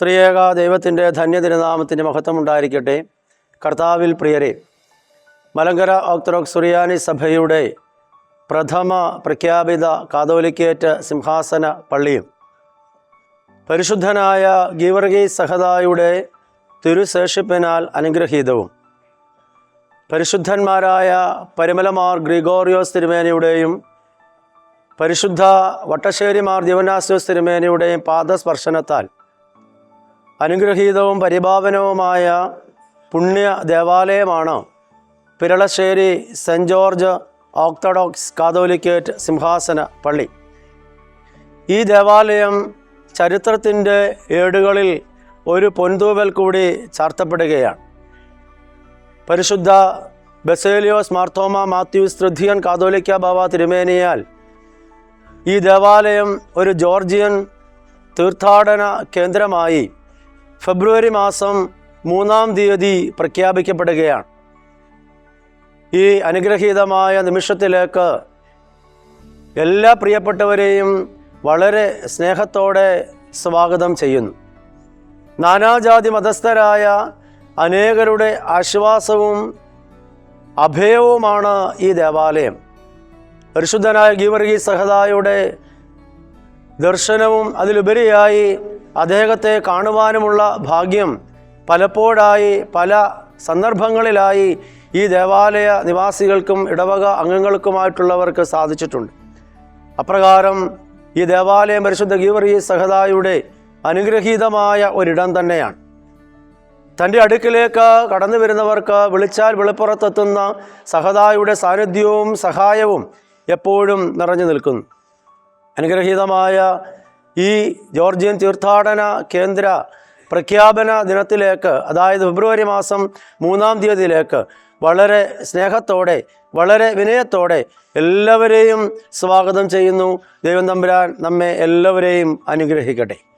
ത്രിയേക ദൈവത്തിന്റെ ധന്യതിരുനാമത്തിന്റെ മഹത്വം ഉണ്ടായിരിക്കട്ടെ കർത്താവിൽ പ്രിയരെ മലങ്കര ഓക്ത്രോക് സുറിയാനി സഭയുടെ പ്രഥമ പ്രഖ്യാപിത കാതോലിക്കേറ്റ് സിംഹാസന പള്ളിയും പരിശുദ്ധനായ ഗീവർഗി സഹദായുടെ തിരുശേഷിപ്പിനാൽ അനുഗ്രഹീതവും പരിശുദ്ധന്മാരായ പരിമലമാർ ഗ്രിഗോറിയോസ് തിരുമേനിയുടെയും പരിശുദ്ധ വട്ടശ്ശേരിമാർ ദിവനാസ്യോസ് തിരുമേനിയുടെയും പാദസ്പർശനത്താൽ അനുഗ്രഹീതവും പരിപാവനവുമായ പുണ്യ ദേവാലയമാണ് Piralassery saint George Orthodox Catholicate സിംഹാസന പള്ളി. ഈ ദേവാലയം ചരിത്രത്തിന്റെ ഏടുകളിൽ ഒരു പൊൻതൂവൽ കൂടി ചാർത്തപ്പെടുകയാണ്. പരിശുദ്ധ ബസേലിയോസ് മാർത്തോമ മാത്യൂസ് തൃതീയൻ കാതോലിക്ക ബാബ തിരുമേനിയാൽ ഈ ദേവാലയം ഒരു ജോർജിയൻ തീർത്ഥാടന കേന്ദ്രമായി ഫെബ്രുവരി മാസം മൂന്നാം തീയതി പ്രഖ്യാപിക്കപ്പെടുകയാണ്. ഈ അനുഗ്രഹീതമായ നിമിഷത്തിലേക്ക് എല്ലാ പ്രിയപ്പെട്ടവരെയും വളരെ സ്നേഹത്തോടെ സ്വാഗതം ചെയ്യുന്നു. നാനാജാതി മതസ്ഥരായ അനേകരുടെ ആശ്വാസവും അഭയവുമാണ് ഈ ദേവാലയം. പരിശുദ്ധനായ ഗീവർഗി സഹദായുടെ ദർശനവും അതിലുപരിയായി അദ്ദേഹത്തെ കാണുവാനുമുള്ള ഭാഗ്യം പലപ്പോഴായി പല സന്ദർഭങ്ങളിലായി ഈ ദേവാലയ നിവാസികൾക്കും ഇടവക അംഗങ്ങൾക്കുമായിട്ടുള്ളവർക്ക് സാധിച്ചിട്ടുണ്ട്. അപ്രകാരം ഈ ദേവാലയം പരിശുദ്ധ ഗീവറി സഹദായുടെ അനുഗ്രഹീതമായ ഒരിടം തന്നെയാണ്. തന്റെ അടുക്കിലേക്ക് കടന്നു വരുന്നവർക്ക് വിളിച്ചാൽ വെളിപ്പുറത്തെത്തുന്ന സഹദായുടെ സാന്നിധ്യവും സഹായവും എപ്പോഴും നിറഞ്ഞു നിൽക്കുന്നു. അനുഗ്രഹീതമായ ഈ ജോർജിയൻ തീർത്ഥാടന കേന്ദ്ര പ്രഖ്യാപന ദിനത്തിലേക്ക് അതായത് ഫെബ്രുവരി മാസം മൂന്നാം തീയതിയിലേക്ക് വളരെ സ്നേഹത്തോടെ വളരെ വിനയത്തോടെ എല്ലാവരെയും സ്വാഗതം ചെയ്യുന്നു. ദൈവം തമ്പുരാൻ നമ്മെ എല്ലാവരെയും അനുഗ്രഹിക്കട്ടെ.